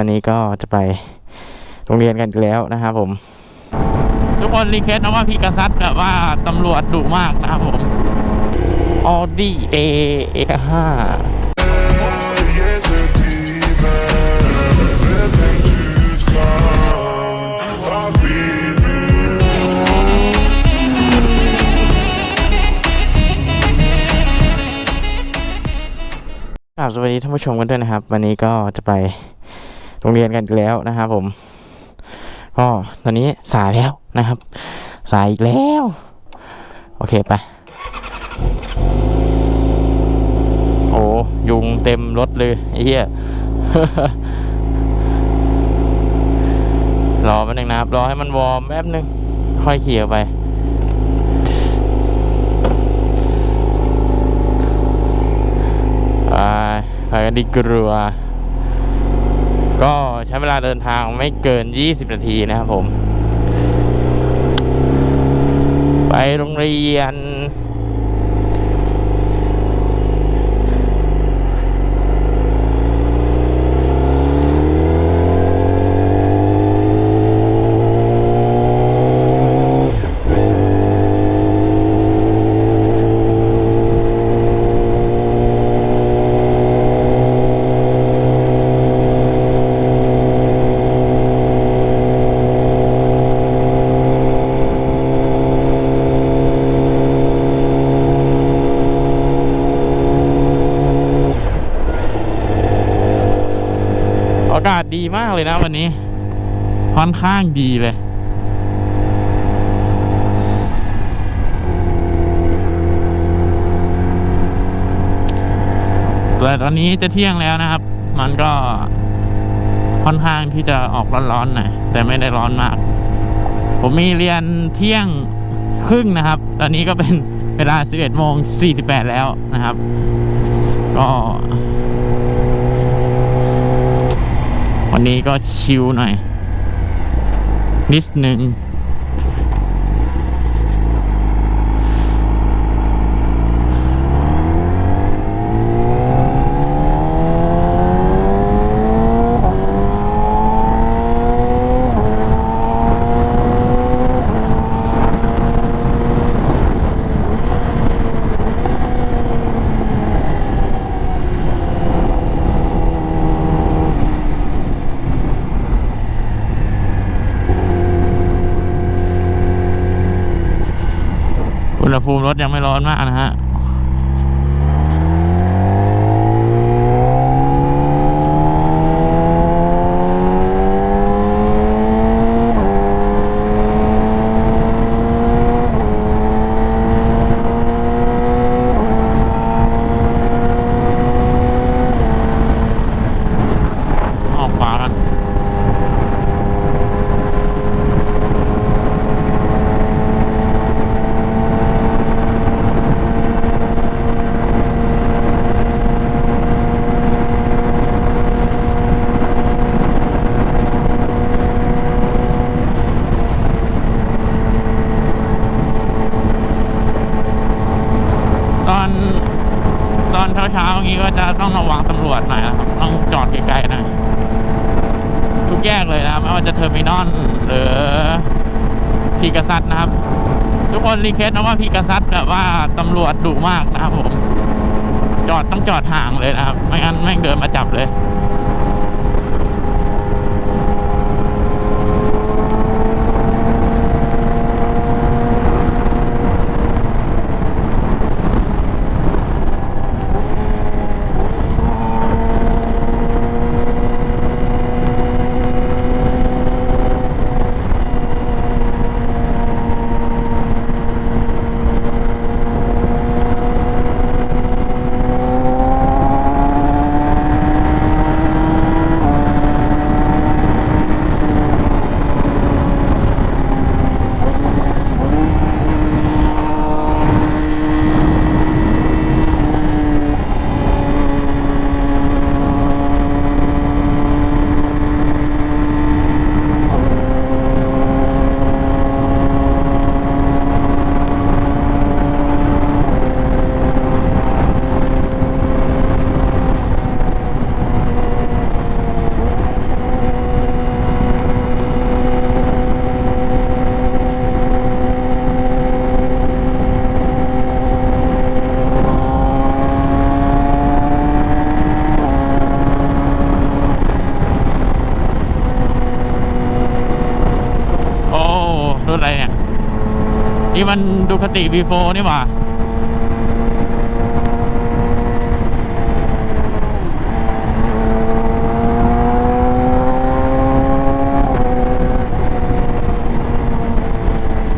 วันนี้ก็จะไปโรงเรียนกันอีกแล้วนะครับผม ทุกคนรีเควสต์นะว่าพี่กษัตริย์แบบว่าตำรวจดุมากนะครับผม Audi A A5 ครับสวัสดีท่านผู้ชมกันด้วยนะครับ วันนี้ก็จะไปโรงเรียนกันอีกแล้วนะครับผมก็ตอนนี้สายแล้วนะครับ สายอีกแล้ว โอเคไป โอ้ยุงเต็มรถเลยไอ้เหี้ยรอแป๊บนึงนะครับ รอให้มันวอร์มแป๊บนึง ค่อยขี่ออกไปไปไปกันดีกรัว ก็ใช้เวลาเดินทางไม่เกิน 20 นาทีนะครับผม ไปโรงเรียน อากาศดีมากเลยนะวันนี้ค่อนข้างดีเลย แต่ตอนนี้จะเที่ยงแล้วนะครับ มันก็ค่อนข้างที่จะออกร้อนๆหน่อยแต่ไม่ได้ร้อนมาก ผมมีเรียนเที่ยงครึ่งนะครับ ตอนนี้ก็เป็นเวลา 11โมง48 แล้วนะครับ ก็ วันนี้ก็ชิลหน่อยนิดหนึ่ง ภูมิรถยังไม่ร้อนมากนะฮะ ออกขวากัน ตอนตอนเช้าๆอย่างนี้ก็จะ ต้องระวังตำรวจหน่อยนะครับ ต้องจอดไกลๆหน่อยทุกแยกเลยนะไม่ว่าจะเทอร์มินอลหรือพีกษัตริย์นะครับ ทุกคนรีเควสต์นะว่าพีกษัตริย์แบบว่าตำรวจดุมากนะครับผม จอดต้องจอดห่างเลยนะครับ ไม่งั้นแม่งเดินมาจับเลย อ นี่มันดูคติ V4 นี่หว่า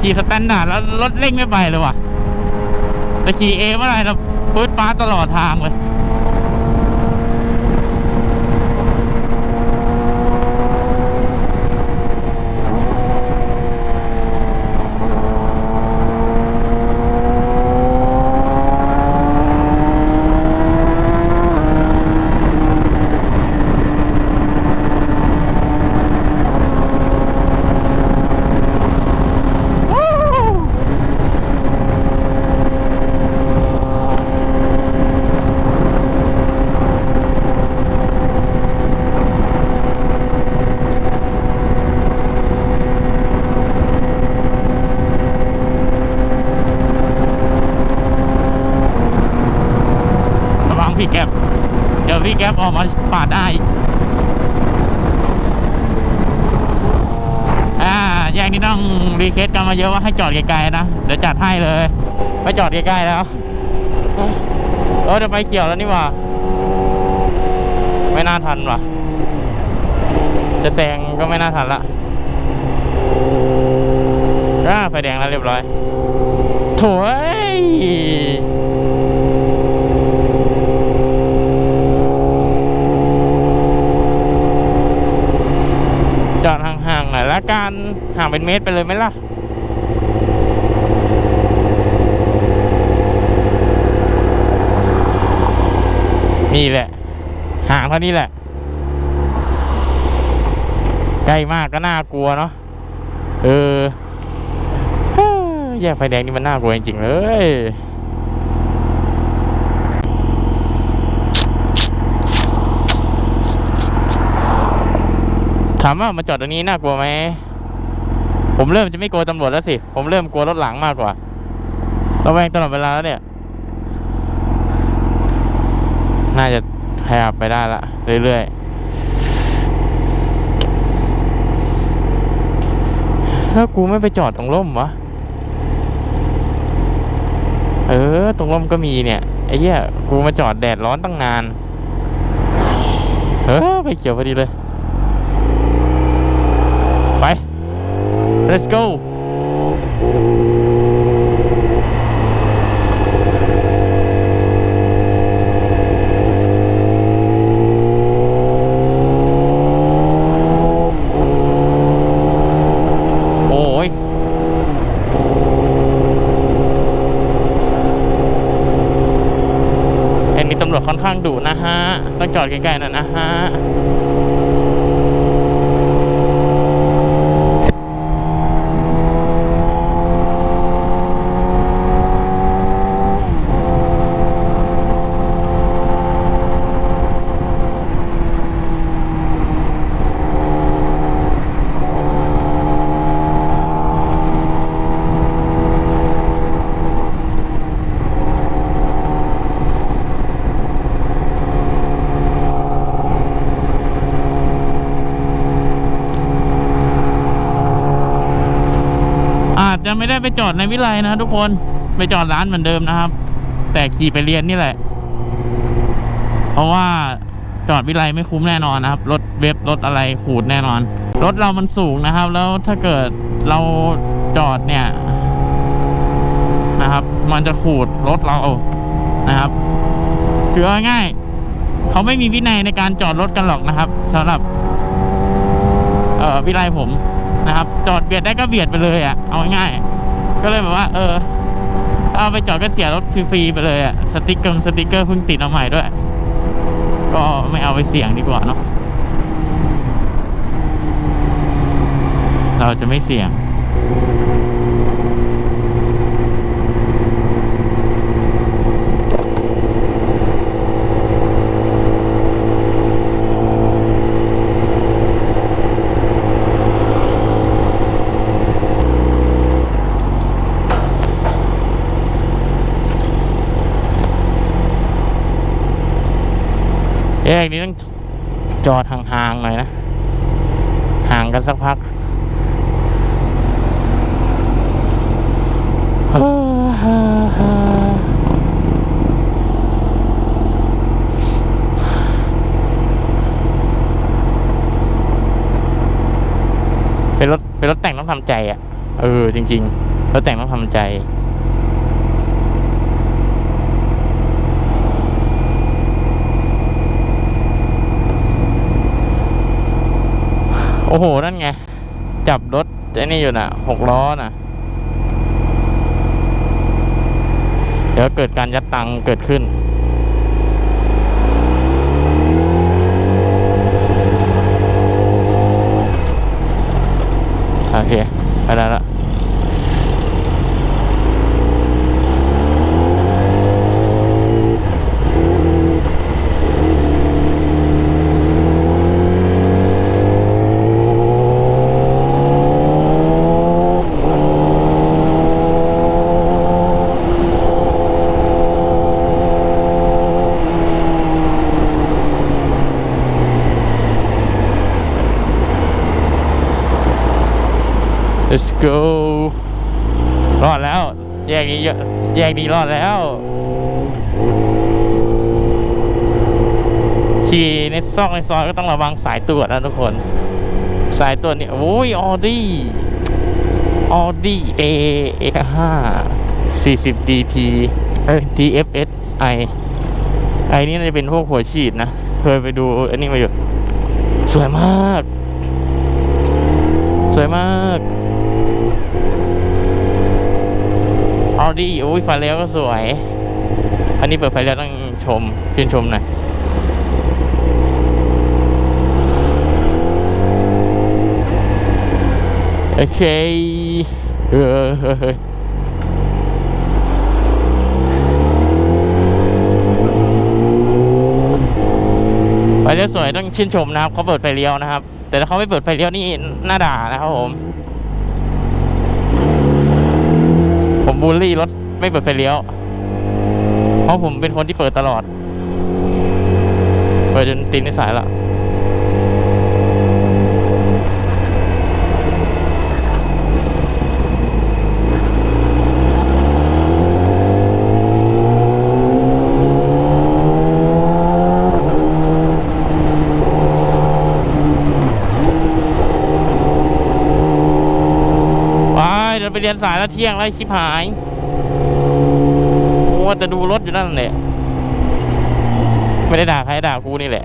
ขี่สแตนดาร์ดแล้วรถเร่งไม่ไปเลยว่ะแต่ขี่เอเมื่อไรเราปื๊ดฟ้าตลอดทางเลย ระวังพี่แก๊ปเดี๋ยวพี่แก๊ป ออกมาปาดได้ อ่าแยกนี้ต้องรีเควสกันมาเยอะว่าให้จอดไกลๆนะ เดี๋ยวจัดให้เลย ไปจอดใกล้ๆแล้วเออจะไปเกี่ยวแล้วนี่ว่า ไม่น่าทันว่ะ จะแซงก็ไม่น่าทันละอ่าไฟแดงแล้วเรียบร้อยโถ่เอ้ย จอดห่างๆหน่อยละกัน ห่างเป็นเมตรไปเลยไหมล่ะนี่แหละ ห่างเท่านี้แหละ ใกล้มากก็น่ากลัวเนาะเออแยกไฟแดงนี่มันน่ากลัวจริงๆเลยถามว่ามาจอดตรงนี้น่ากลัวไหม ผมเริ่มจะไม่กลัวตำรวจแล้วสิ ผมเริ่มกลัวรถหลังมากกว่าระแวงตลอดเวลาแล้วเนี่ย น่าจะขยับไปได้ละเรื่อยๆ ถ้ากูไม่ไปจอดตรงร่มวะ เออ ตรงร่มก็มีเนี่ย ไอ้เหี้ย กูมาจอดแดดร้อนตั้งนาน เออไปเขียวพอดีเลย ไป let's go โอ้ยเห็นมีตำรวจค่อนข้างดุนะฮะ ต้องจอดใกล้ๆหน่อยนะฮะ อาจจะ ไปจอดในวิไลนะทุกคนไปจอดร้านเหมือนเดิมนะครับ แต่ขี่ไปเรียนนี่แหละ เพราะว่าจอดวิไลไม่คุ้มแน่นอนนะครับ รถเว็บรถอะไรขูดแน่นอน รถเรามันสูงนะครับ แล้วถ้าเกิดเราจอดเนี่ยนะครับ มันจะขูดรถเรานะครับคือเอาง่ายเขาไม่มีวินัยในการจอดรถกันหรอกนะครับสำหรับ เอ่อวิไลผมนะครับ จอดเบียดได้ก็เบียดไปเลยอะ่ะเอาง่ายๆ ก็เลยแบบว่า เออเอาไปจอดก็เสียรถฟรีๆไปเลยอะ่ะสติกเกอร์สติกเกอร์เพิ่งติดเอาใหม่ด้วย ก็ไม่เอาไปเสี่ยงดีกว่าเนาะเราจะไม่เสี่ยง แยกนี้ต้องจอดห่างๆหน่อยนะ ห่างกันสักพัก เป็น รถแต่งต้องทำใจอะ เออ จริง ๆ รถแต่งต้องทำใจโอ้โห นั่นไง จับรถไอ้นี่อยู่น่ะหกล้อน่ะ เดี๋ยวเกิดการยัดตังเกิดขึ้น โอเค ไปได้ละ let's go รอดแล้ว แยกนี้เยอะ แยกนี้รอดแล้ว ขี่ในซอกในซอยก็ต้องระวังสายตรวจนะทุกคน สายตรวจนี่โอ้ยออดี้ออดี้เอเอห้าสี่สิบดีทีเอ้ย DFS I ไอนี่น่าจะเป็นพวกหัวฉีดนะ เคยไปดูอันนี้มาอยู่ สวยมาก สวยมาก ออดี้อุ้ยไฟเลี้ยวก็สวย อันนี้เปิดไฟเลี้ยวต้องชมชื่นชมหน่อยโอเค เออเฮ้ยเฮ้ยไฟเลี้ยวสวยต้องชื่นชมนะครับเขาเปิดไฟเลี้ยวนะครับ แต่ถ้าเขาไม่เปิดไฟเลี้ยวนี่น่าด่านะครับผม ผม บูลลี่รถไม่เปิดไฟเลี้ยว เพราะผมเป็นคนที่เปิดตลอด เปิดจนตีนนิสัยละไป เดี๋ยวไปเรียนสายแล้วเที่ยงแล้วชิบหายมัวแต่ดูรถอยู่นั่นแหละ ไม่ได้ด่าใครด่ากูนี่แหละ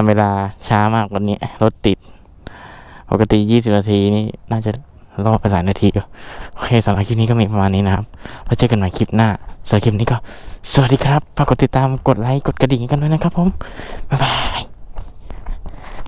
ทำเวลาช้ามากวันนี้ รถติด ปกติยี่สิบนาทีนี่น่าจะรอไปหลายนาทีอยู่โอเคสำหรับคลิปนี้ก็มีประมาณนี้นะครับแล้วเจอกันใหม่คลิปหน้าสำหรับคลิปนี้ก็ สวัสดีครับฝากกดติดตามกดไลค์กดกระดิ่งกันด้วยนะครับผม บ๊ายบาย